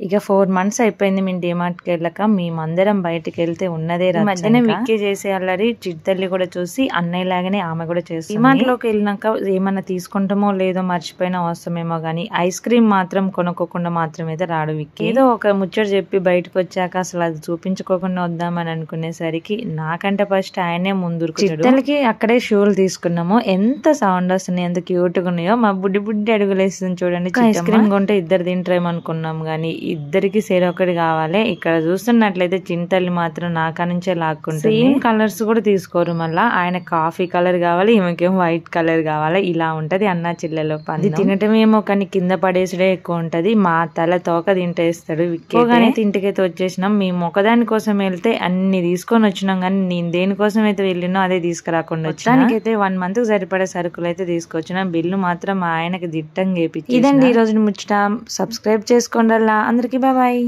ఇక four months అయిపోయింది మేము డిమార్ట్కి వెళ్ళక. మేమందరం బయటికి వెళ్తే ఉన్నదే మధ్యనే విక్కి చేసే అల్లరి చిట్టల్లి కూడా చూసి అన్నయ్య లాగానే ఆమె కూడా చేస్తుంది. డిమార్ట్లోకి వెళ్ళినాక ఏమన్నా తీసుకుంటామో లేదో మర్చిపోయినా అవసరమేమో కానీ ఐస్ క్రీమ్ మాత్రం కొనుక్కోకుండా మాత్రం అయితే రాడు విక్కి. ఏదో ఒక ముచ్చట చెప్పి బయటకు వచ్చాక అసలు అది చూపించుకోకుండా వద్దామని అనుకునేసరికి నాకంటే ఫస్ట్ ఆయనే ముందు చిట్టలకి అక్కడే షూలు తీసుకున్నాము. ఎంత సౌండ్ వస్తున్నాయి ఎంత క్యూట్గా ఉన్నాయో. మా బుడ్డి బుడ్డి అడుగులు వేస్తుంది చూడండి ఐస్ క్రీమ్ కొంటే ఇద్దరు తింటారేమో అనుకున్నాం కానీ ఇద్దరికి సేర ఒకటి కావాలి. ఇక్కడ చూస్తున్నట్లయితే చింతల్లి మాత్రం నాకా నుంచే లాక్కుంటుంది. సేమ్ కలర్స్ కూడా తీసుకోరు మళ్ళా. ఆయన కాఫీ కలర్ కావాలి ఈమెకేం వైట్ కలర్ కావాలి. ఇలా ఉంటది అన్న చిల్లెలో పని తినటమేమో కానీ కింద పడేసుడే ఎక్కువ ఉంటది. మా తల తోక తింటేస్తాడు విక్కోగానే ఇంటికైతే వచ్చేసినాం. మేము ఒకదాని కోసం వెళ్తే అన్ని తీసుకొని వచ్చినాం కానీ నేను దేనికోసం అయితే వెళ్ళినో అదే తీసుకురాకుండా వచ్చానికైతే వన్ మంత్కి సరిపడే సరుకులు అయితే తీసుకొచ్చినాం. బిల్లు మాత్రం ఆయనకి దిట్టంగా ఇదండి ఈ రోజు ముచ్చట. సబ్స్క్రైబ్ చేసుకోండి అందరికీ బాయ్